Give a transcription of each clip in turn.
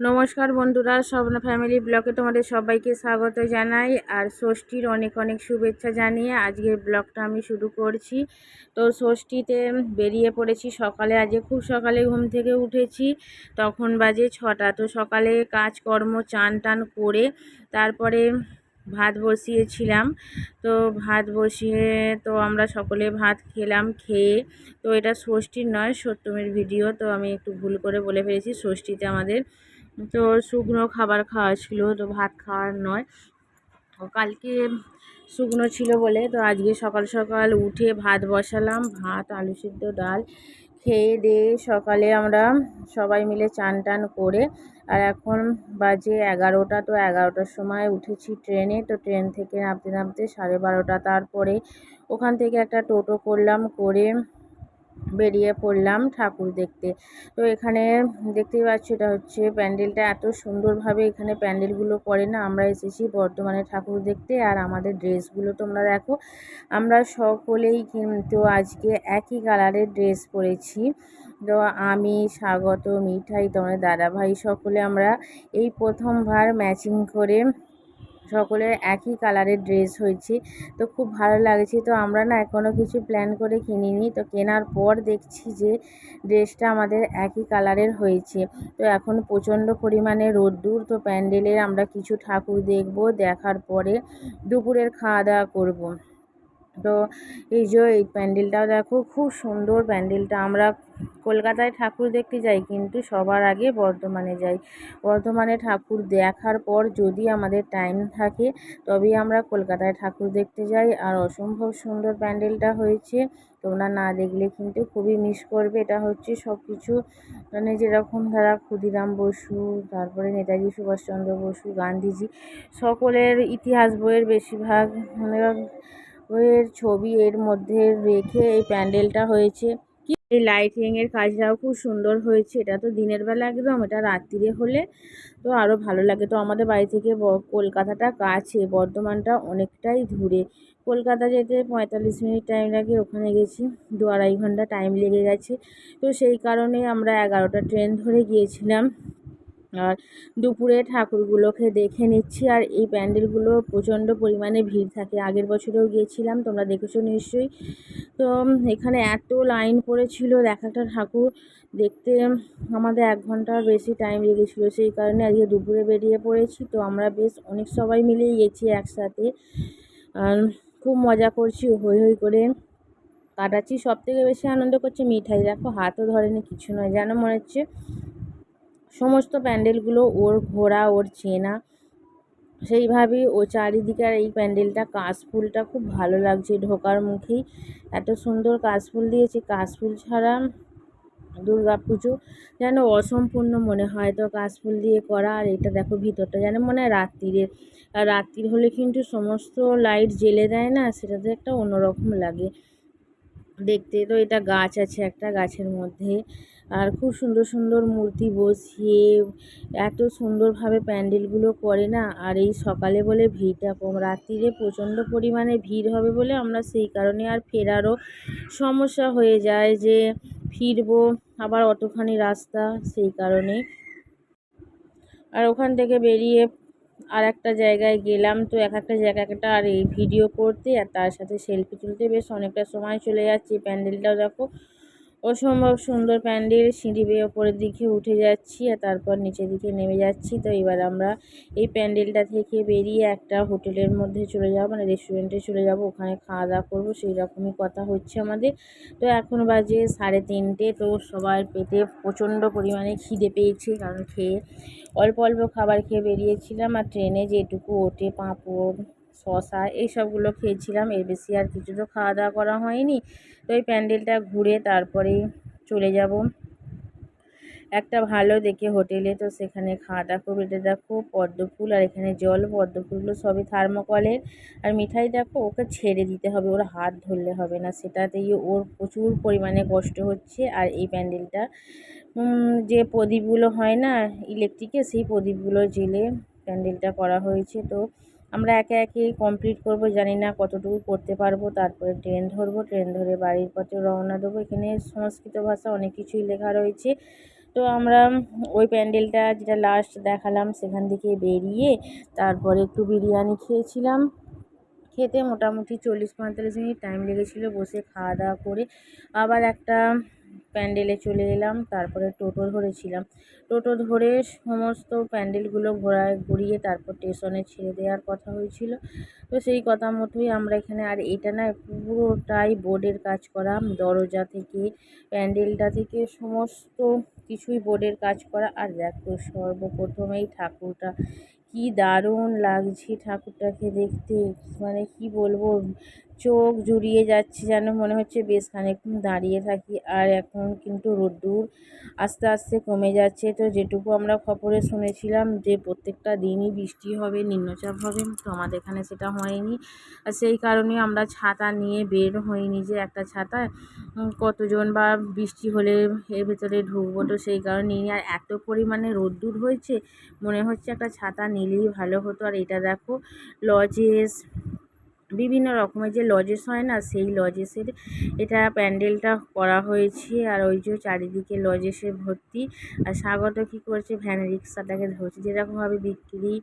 নমস্কার বন্ধুরা, স্বপ্ন ফ্যামিলি ব্লগে তোমাদের সবাইকে স্বাগত জানাই আর ষষ্ঠীর অনেক অনেক শুভেচ্ছা জানিয়ে আজকের ব্লগটা আমি শুরু করছি। তো ষষ্ঠীতে বেরিয়ে পড়েছি সকালে, আজকে খুব সকালে ঘুম থেকে উঠেছি, তখন বাজে ছটা। তো সকালে কাজকর্ম, চান টান করে তারপরে ভাত বসিয়েছিলাম। তো ভাত বসিয়ে তো আমরা সকলে ভাত খেলাম, খেয়ে তো এটা ষষ্ঠীর নয়, সপ্তমীর ভিডিও, তো আমি একটু ভুল করে বলে ফেলেছি। ষষ্ঠীতে আমাদের তো শুকনো খাবার খাওয়া ছিল, তো ভাত খাওয়ার নয়। কালকে শুকনো ছিল বলে, তো আজকে সকাল সকাল উঠে ভাত বসালাম, ভাত, আলু সিদ্ধ, ডাল। খেয়ে দিয়ে সকালে আমরা সবাই মিলে চান টান করে, আর এখন বাজে এগারোটা, তো এগারোটার সময় উঠেছি ট্রেনে। তো ট্রেন থেকে নামতে নামতে সাড়ে বারোটা, তারপরে ওখান থেকে একটা টোটো করলাম, করে বেরিয়ে পড়লাম ঠাকুর দেখতে। তো এখানে দেখতেই পাচ্ছি এটা হচ্ছে প্যান্ডেলটা। এত সুন্দরভাবে এখানে প্যান্ডেলগুলো করে না, আমরা এসেছি বর্ধমানে ঠাকুর দেখতে। আর আমাদের ড্রেসগুলো তোমরা দেখো, আমরা সকলেই কিন্তু আজকে একই কালারের ড্রেস পরেছি। তো আমি, স্বাগত, মিঠাই তোমার দাদাভাই, সকলে আমরা এই প্রথমবার ম্যাচিং করে সকলের একই কালারের ড্রেস হয়েছে। তো খুব ভালো লাগছে। তো আমরা না এখনও কিছু প্ল্যান করে কিনিনি। তো কেনার পর দেখছি যে ড্রেসটা আমাদের একই কালারের হয়েছে। তো এখন প্রচণ্ড পরিমাণে রোদ্দুর। তো প্যান্ডেলের আমরা কিছু ঠাকুর দেখব। দেখার পরে দুপুরের খাওয়া দাওয়া করব। তো এই যে এই প্যান্ডেলটাও দেখো, খুব সুন্দর প্যান্ডেলটা। আমরা কলকাতায় ঠাকুর দেখতে যাই, কিন্তু সবার আগে বর্ধমানে যাই। বর্ধমানে ঠাকুর দেখার পর যদি আমাদের টাইম থাকে, তবেই আমরা কলকাতায় ঠাকুর দেখতে যাই। আর অসম্ভব সুন্দর প্যান্ডেলটা হয়েছে। তোমরা না দেখলে কিন্তু খুবই মিস করবে। এটা হচ্ছে সব কিছু মানে যেরকম ধারা ক্ষুদিরাম বসু, তারপরে নেতাজি সুভাষচন্দ্র বসু, গান্ধীজি, সকলের ইতিহাস বইয়ের বেশিরভাগ মানে এর ছবি এর মধ্যে রেখে এই প্যান্ডেলটা হয়েছে। কি এই লাইটিংয়ের কাজটাও খুব সুন্দর হয়েছে। এটা তো দিনের বেলা একদম, এটা রাত্রিরে হলে তো আরও ভালো লাগে। তো আমাদের বাড়ি থেকে কলকাতাটা কাছে, বর্ধমানটা অনেকটাই দূরে। কলকাতা যেতে পঁয়তাল্লিশ মিনিট টাইম লাগে, ওখানে গেছি, দু আড়াই ঘণ্টা টাইম লেগে গেছে। তো সেই কারণে আমরা এগারোটা ট্রেন ধরে গিয়েছিলাম। আর দুপুরে ঠাকুরগুলোকে দেখে নিচ্ছি। আর এই প্যান্ডেলগুলো প্রচণ্ড পরিমাণে ভিড় থাকে। আগের বছরেও গিয়েছিলাম, তোমরা দেখেছ নিশ্চয়ই। তো এখানে এত লাইন পড়েছিল এক একটা ঠাকুর। দেখতে আমাদের এক ঘণ্টার বেশি টাইম লেগেছিলো। সেই কারণে আজকে দুপুরে বেরিয়ে পড়েছি। তো আমরা বেশ অনেক সবাই মিলেই গেছি একসাথে। খুব মজা করছি হই হই করে কাটাচ্ছি। সব থেকে বেশি আনন্দ করছে মিঠাই। দেখো, হাতও ধরেনি, কিছু নয়। যেন মনে হচ্ছে সমস্ত প্যান্ডেলগুলো ওর ঘোরা ওর চেনা। সেইভাবেই ও চারিদিকে আর এই প্যান্ডেলটা, কাশফুলটা খুব ভালো লাগছে ঢোকার মুখেই। এত সুন্দর কাশফুল দিয়েছে। কাশফুল ছাড়া দুর্গা পুজো যেন অসম্পূর্ণ মনে হয় তো কাশফুল দিয়ে করা। আর এটা দেখো ভিতরটা যেন মনে হয় রাত্রিরে আর রাত্রির হলে কিন্তু সমস্ত লাইট জ্বেলে দেয় না, সেটাতে একটা অন্যরকম লাগে। দেখতে। তো এটা গাছ আছে একটা গাছের মধ্যে। আর খুব সুন্দর সুন্দর মূর্তি বসিয়ে এত সুন্দরভাবে প্যান্ডেলগুলো করে না। আর এই সকালে বলে ভিড়টা কম, রাত্রিরে প্রচণ্ড পরিমাণে ভিড় হবে বলে আমরা সেই কারণে আর ফেরারও সমস্যা হয়ে যায় যে ফিরবো আবার অতখানি রাস্তা সেই কারণে। আর ওখান থেকে বেরিয়ে আর একটা জায়গায় গেলাম তো এক একটা জায়গা একটা আর এই ভিডিও করতে আর তার সাথে সেলফি তুলতে বেশ অনেকটা সময় চলে যাচ্ছে। প্যান্ডেলটাও দেখো অসম্ভব সুন্দর প্যান্ডেল, সিঁড়ি বেয়ে ওপরের দিকে উঠে যাচ্ছি আর তারপর নিচের দিকে নেমে যাচ্ছি। তো এবার আমরা এই প্যান্ডেলটা থেকে বেরিয়ে একটা হোটেলের মধ্যে চলে যাব মানে রেস্টুরেন্টে চলে যাব। ওখানে খাওয়া দাওয়া করব, সেই রকমই কথা হচ্ছে আমাদের। তো এখন বাজে সাড়ে তিনটে, তো সবার পেটে প্রচণ্ড পরিমাণে খিদে পেয়েছে কারণ খেয়ে অল্প অল্প খাবার খেয়ে বেরিয়েছিলাম আর ট্রেনে যেটুকু ওঠে পাঁপড় শশা এইসবগুলো খেয়েছিলাম, এর বেশি আর কিছু তো খাওয়া দাওয়া করা হয়নি। তো ওই প্যান্ডেলটা ঘুরে তারপরে চলে যাব। একটা ভালো দেখে হোটেলে, তো সেখানে খাওয়া দাওয়া করব। এটা দেখো পদ্ম ফুল আর এখানে জল, পদ্ম ফুলগুলো সবই থার্মোকলের। আর মিঠাই দেখো ওকে ছেড়ে দিতে হবে, ওর হাত ধরলে হবে না। সেটাতেই ওর প্রচুর পরিমাণে কষ্ট হচ্ছে আর এই প্যান্ডেলটা। যে প্রদীপগুলো হয় না ইলেকট্রিকে সেই প্রদীপগুলো জেলে প্যান্ডেলটা করা হয়েছে। তো আমরা একে একে কমপ্লিট করব, জানি না কতটুকু করতে পারব, তারপরে ট্রেন ধরবো ট্রেন ধরে বাড়ির পথে রওনা দেবো। এখানে সংস্কৃত ভাষা অনেক কিছুই লেখা রয়েছে। তো আমরা ওই প্যান্ডেলটা যেটা লাস্ট দেখালাম, সেখান থেকে বেরিয়ে তারপরে একটু বিরিয়ানি খেয়েছিলাম। খেতে মোটামুটি চল্লিশ পঁয়তাল্লিশ মিনিট টাইম লেগেছিলো, বসে খাওয়া দাওয়া করে। আবার একটা প্যান্ডেলে চলে এলাম, তারপরে টোটো ধরেছিলাম। টোটো ধরে সমস্ত প্যান্ডেলগুলো ঘোরায়, ঘুরিয়ে তারপর স্টেশনে ছেড়ে দেওয়ার কথা হয়েছিল। তো সেই কথা মতোই আমরা এখানে, আর এটা না পুরোটাই বোর্ডের কাজ করা, দরজা থেকে, প্যান্ডেলটা থেকে সমস্ত কিছুই বোর্ডের কাজ করা। আর দেখো সর্বপ্রথমেই ঠাকুরটা কি দারুণ লাগছে ঠাকুরটাকে দেখতে মানে কি বলব? চোখ জুড়িয়ে যাচ্ছে যেন মনে হচ্ছে বেশ খানিকক্ষণ দাঁড়িয়ে থাকি আর এখন কিন্তু রোদ্দুর আস্তে আস্তে কমে যাচ্ছে। তো যেটুকু আমরা খবরে শুনেছিলাম যে প্রত্যেকটা দিনই বৃষ্টি হবে, নিম্নচাপ হবে তো আমাদের এখানে সেটা হয়নি। আর সেই কারণে আমরা ছাতা নিয়ে বের হইনি যে একটা ছাতা কতজন বা বৃষ্টি হলে এর ভেতরে ঢুকবো। তো সেই কারণে নিয়ে আর এত পরিমাণে রোদ্দুর হয়েছে, মনে হচ্ছে একটা ছাতা নিলেই ভালো হতো। আর এটা দেখো, লজেস বিভিন্ন রকমের যে লজেস হয় না, সেই লজেসের এটা প্যান্ডেলটা করা হয়েছে। আর ওই যে চারিদিকে লজেসে ভর্তি। আর স্বাগত কী করছে? ভ্যান রিক্সাটাকে ধরছে। যেরকমভাবে বিক্রি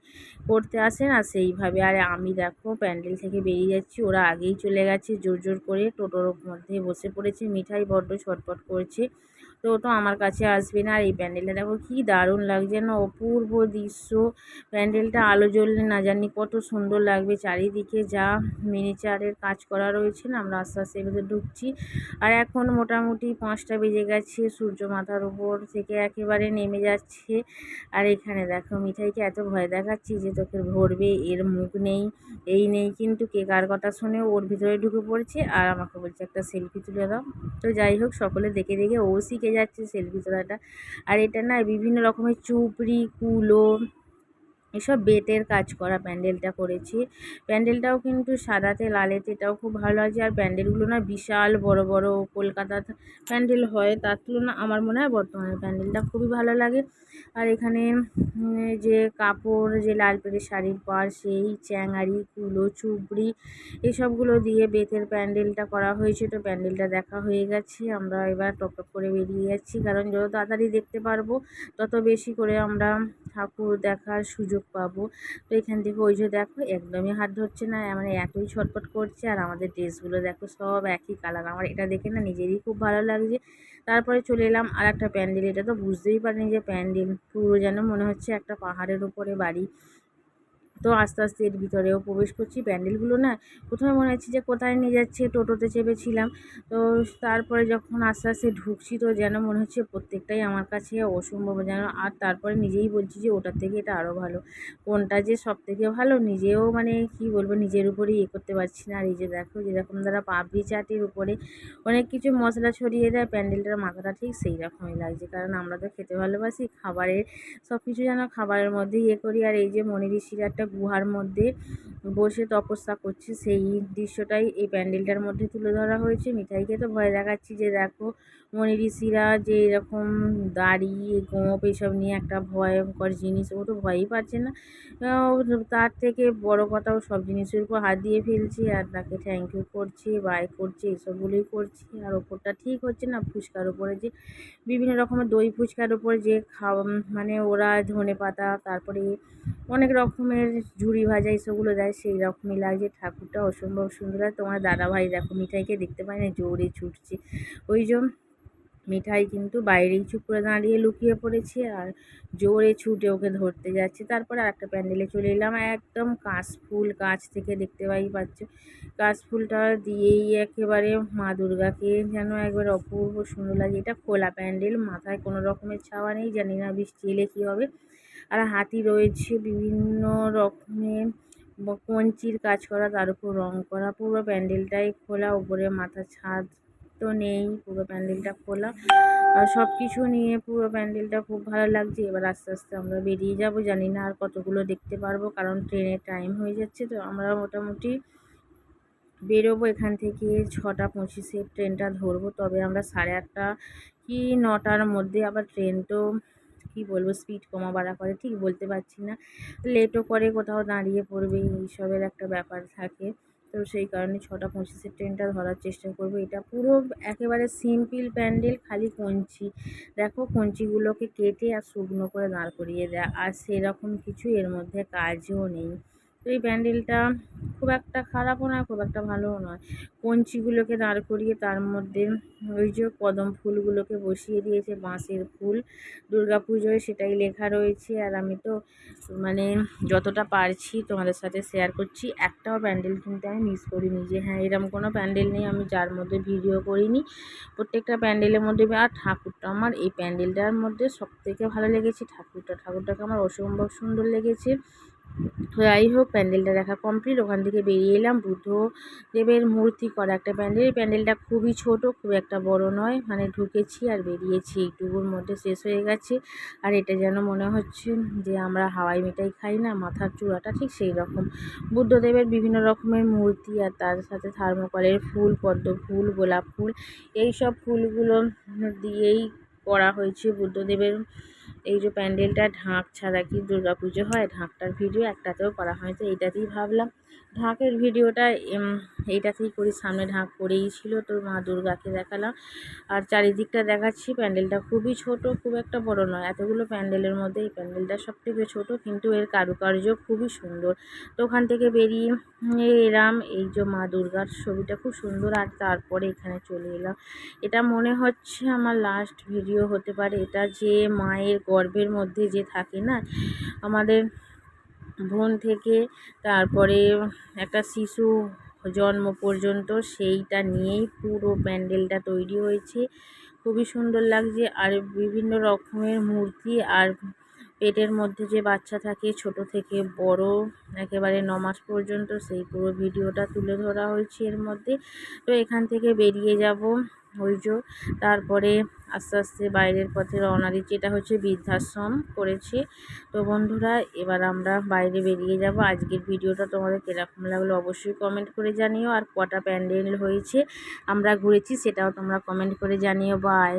করতে আসে না, সেইভাবে। আর আমি দেখো, প্যান্ডেল থেকে বেরিয়ে যাচ্ছি। ওরা আগেই চলে গেছে। জোর জোর করে টোটোর মধ্যে বসে পড়েছে। মিঠাই বড্ড ছটপট করছে। তো তো আমার কাছে আসবে না। আর এই প্যান্ডেলটা দেখো কী দারুণ লাগছে না? অপূর্ব দৃশ্য। প্যান্ডেলটা আলো জ্বললে না জানি কত সুন্দর লাগবে। চারিদিকে যা মিনিচারের কাজ করা রয়েছে না, আমরা আস্তে আস্তে এর ঢুকছি। আর এখন মোটামুটি পাঁচটা বেজে গেছে, সূর্য মাথার উপর থেকে একেবারে নেমে যাচ্ছে। আর এখানে দেখো মিঠাইকে এত ভয় দেখাচ্ছি যে তোকে ভরবে এর মুখ নেই, এই নেই। কিন্তু কে কার কথা শুনে, ওর ভিতরে ঢুকে পড়ছে। আর আমাকে বলছে, একটা সেলফি তুলে দাও। তো যাই হোক, সকলে দেখে দেখে ও শিখে যাচ্ছে সেলফি তোলাটা। আর এটা না বিভিন্ন রকমের চুপড়ি, কুলো, এসব বেতের কাজ করা প্যান্ডেলটা করেছি। প্যান্ডেলটাও কিন্তু সাদাতে, লালেতে এটাও খুব ভালো আছে আর প্যান্ডেলগুলো না বিশাল বড় বড় কলকাতার প্যান্ডেল হয়। তার তুলনা আমার মনে হয় বর্তমানে প্যান্ডেলটা খুবই ভালো লাগে। আর এখানে যে কাপড়, যে লাল পেড়ে শাড়ির পাড় সেই চ্যাঙারি, কুলো, চুবড়ি, এসবগুলো দিয়ে বেতের প্যান্ডেলটা করা হয়েছে। তো প্যান্ডেলটা দেখা হয়ে গেছে। আমরা এবার টপ টপ করে বেরিয়ে যাচ্ছি। কারণ যত তাড়াতাড়ি দেখতে পারব, তত বেশি করে আমরা ঠাকুর দেখার সুযোগ পাবো। তো এখান থেকে ওই যে দেখো, একদমই হাত ধরছে না। মানে এতই ছটফট করছে। আর আমাদের ড্রেসগুলো দেখো, সব একই কালার। আমার এটা দেখে না নিজেরই খুব ভালো লাগছে। তারপরে চলে এলাম আর একটা প্যান্ডেল। এটা তো বুঝতেই পারিনি যে প্যান্ডেল পুরো যেন মনে হচ্ছে একটা পাহাড়ের উপরে বাড়ি। তো আস্তে আস্তে এর ভিতরেও প্রবেশ করছি। প্যান্ডেলগুলো না প্রথমে মনে হচ্ছে যে কোথায় নিয়ে যাচ্ছে, টোটোতে চেপেছিলাম। তো তারপরে যখন আস্তে আস্তে ঢুকছি তো যেন মনে হচ্ছে প্রত্যেকটাই আমার কাছে অসম্ভব যেন। আর তারপরে নিজেই বলছি যে ওটার থেকে এটা আরও ভালো। কোনটা যে সব থেকে ভালো নিজেও মানে কি বলব, নিজের উপরেই ইয়ে করতে পারছি না। আর এই যে দেখো যেরকম দ্বারা পাপড়ি চাটের উপরে অনেক কিছু মশলা ছড়িয়ে দেয়, প্যান্ডেলটার মাথাটা ঠিক সেই রকমই লাগছে। কারণ আমরা তো খেতে ভালোবাসি, খাবারের সব কিছু যেন খাবারের মধ্যে ইয়ে করি। আর এই যে মনি ঋষির একটা গুহার মধ্যে বসে তপস্যা করছে। সেই দৃশ্যটাই এই প্যান্ডেলটার মধ্যে তুলে ধরা হয়েছে। মিঠাইকে তো ভয় দেখাচ্ছি যে দেখো মনি ঋষিরা যে এরকম দাড়ি গোঁপ এসব নিয়ে একটা ভয়ঙ্কর জিনিস, ও তো ভয়ই পাচ্ছে না। তার থেকে বড় কথা ও সব জিনিসের উপর হাত দিয়ে ফেলছে আর তাকে থ্যাংক ইউ করছে বাই করছে, এসবগুলোই করছে। আর ওপরটা ঠিক হচ্ছে না, ফুচকার উপরে যে বিভিন্ন রকমের দই ফুচকার উপরে যে খাওয়া মানে ওরা ধনে পাতা তারপরে অনেক রকমের ঝুড়ি ভাজা এসবগুলো দেয়, সেই রকমই লাগছে ঠাকুরটা অসম্ভব সুন্দর আর তোমার দাদাভাই দেখো, মিঠাইকে দেখতে পাই না, জোরে ছুটছে। ওই জন্য মিঠাই কিন্তু বাইরেই চুপ করে দাঁড়িয়ে লুকিয়ে পড়েছে আর জোরে ছুটে ওকে ধরতে যাচ্ছে। তারপরে আরেকটা প্যান্ডেলে চলে এলাম। একদম কাশফুল গাছ থেকে দেখতে পাই, পাচ্ছ? কাশফুলটা দিয়েই একেবারে মা দুর্গাকে যেন একবার অপূর্ব সুন্দর লাগে। এটা খোলা প্যান্ডেল, মাথায় কোনো রকমের ছাওয়া নেই, জানি না বৃষ্টি এলে কী হবে। আর হাতি রয়েছে বিভিন্ন রকমের কঞ্চির কাজ করা, তার উপর রং করা। পুরো প্যান্ডেলটাই খোলা, উপরে মাথার ছাদ তো নেই, পুরো প্যান্ডেলটা খোলা। আর সব কিছু নিয়ে পুরো প্যান্ডেলটা খুব ভালো লাগছে। এবার আস্তে আস্তে আমরা বেরিয়ে যাব। জানি না আর কতগুলো দেখতে পারব, কারণ ট্রেনের টাইম হয়ে যাচ্ছে। তো আমরা মোটামুটি বেরোবো এখান থেকে ছটা পঁচিশে। ট্রেনটা ধরবো, তবে আমরা সাড়ে আটটা কি নটার মধ্যে আবার ট্রেন তো কী বলব স্পিড কমা বাড়া করে, ঠিক বলতে পারছি না। লেটও করে, কোথাও দাঁড়িয়ে পড়বে, এইসবের একটা ব্যাপার থাকে। তো সেই কারণে ছটা পঁচিশের ট্রেনটা ধরার চেষ্টা করব। এটা পুরো একেবারে সিম্পল প্যান্ডেল খালি কঞ্চি। দেখো, কঞ্চিগুলোকে কেটে আর শুকনো করে দাঁড় করিয়ে দেয়। আর সেরকম কিছু এর মধ্যে কাজও নেই। তো এই প্যান্ডেলটা খুব একটা খারাপও নয়, খুব একটা ভালোও নয়। কঞ্চিগুলোকে দাঁড় করিয়ে তার মধ্যে ওই যে কদম ফুলগুলোকে বসিয়ে দিয়েছে, বাঁশের ফুল। দুর্গা পুজোয় সেটাই লেখা রয়েছে আর আমি তো মানে যতটা পারছি তোমাদের সাথে শেয়ার করছি। একটাও প্যান্ডেল কিন্তু আমি মিস করিনি যে হ্যাঁ এরকম কোনো প্যান্ডেল নেই, আমি যার মধ্যে ভিডিও করিনি। প্রত্যেকটা প্যান্ডেলের মধ্যে আর ঠাকুরটা আমার এই প্যান্ডেলটার মধ্যে সবথেকে ভালো লেগেছে। ঠাকুরটা, ঠাকুরটাকে আমার অসম্ভব সুন্দর লেগেছে। যাই হোক, প্যান্ডেলটা দেখা কমপ্লিট ওখান থেকে বেরিয়ে এলাম। বুদ্ধ দেবের মূর্তি করা একটা প্যান্ডেল। প্যান্ডেলটা খুবই ছোট, খুব একটা বড় নয়। মানে ঢুকেছি আর বেরিয়েছি। এইটুকুর মধ্যে শেষ হয়ে গেছে। আর এটা যেন মনে হচ্ছে যে আমরা হাওয়াই মিঠাই খাই না, মাথার চূড়াটা ঠিক সেই রকম। বুদ্ধদেবের বিভিন্ন রকমের মূর্তি আর তার সাথে থার্মোকলের ফুল, পদ্ম ফুল, গোলাপ ফুল এই সব ফুলগুলো দিয়েই করা হয়েছে বুদ্ধদেবের এই যে প্যান্ডেলটা ঢাক ছাড়া কি দুর্গা পুজো হয়? ঢাকটার ভিডিও একটাতেও করা হয়। তো এইটাতেই ভাবলাম। ঢাকের ভিডিওটা এইটাতেই করি সামনে ঢাক পড়েই ছিল, তো মা দুর্গাকে দেখালাম। আর চারিদিকটা দেখাচ্ছি, প্যান্ডেলটা খুবই ছোট, খুব একটা বড় নয়, এতগুলো প্যান্ডেলের মধ্যে এই প্যান্ডেলটা সব থেকে ছোটো, কিন্তু এর কারুকার্য খুবই সুন্দর। তো ওখান থেকে বেরিয়ে এলাম, এই যে মা দুর্গার ছবিটা খুব সুন্দর, আর তারপরে এখানে চলে এলাম। এটা মনে হচ্ছে আমার লাস্ট ভিডিও হতে পারে, এটা যে মায়ের গর্ভের মধ্যে যে থাকে না, আমাদের বোন থেকে, তারপরে একটা শিশু জন্ম পর্যন্ত সেইটা নিয়েই পুরো প্যান্ডেলটা তৈরি হয়েছে। খুবই সুন্দর লাগছে। আর বিভিন্ন রকমের মূর্তি আর পেটের মধ্যে যে বাচ্চা থাকে, ছোট থেকে বড়, একেবারে নমাস পর্যন্ত, সেই পুরো ভিডিওটা তুলে ধরা হয়েছে এর মধ্যে। তো এখান থেকে বেরিয়ে যাব। যে তারপরে আস্তে আস্তে বাইরের পথে রওনা দিচ্ছি। এটা হচ্ছে বৃদ্ধাশ্রম করেছে। তো বন্ধুরা, এবার আমরা বাইরে বেরিয়ে যাব। আজকের ভিডিওটা তোমাদের কীরকম লাগল অবশ্যই কমেন্ট করে জানিও। আর কটা প্যান্ডেল হয়েছে আমরা ঘুরেছি, সেটাও তোমরা কমেন্ট করে জানিও। বাই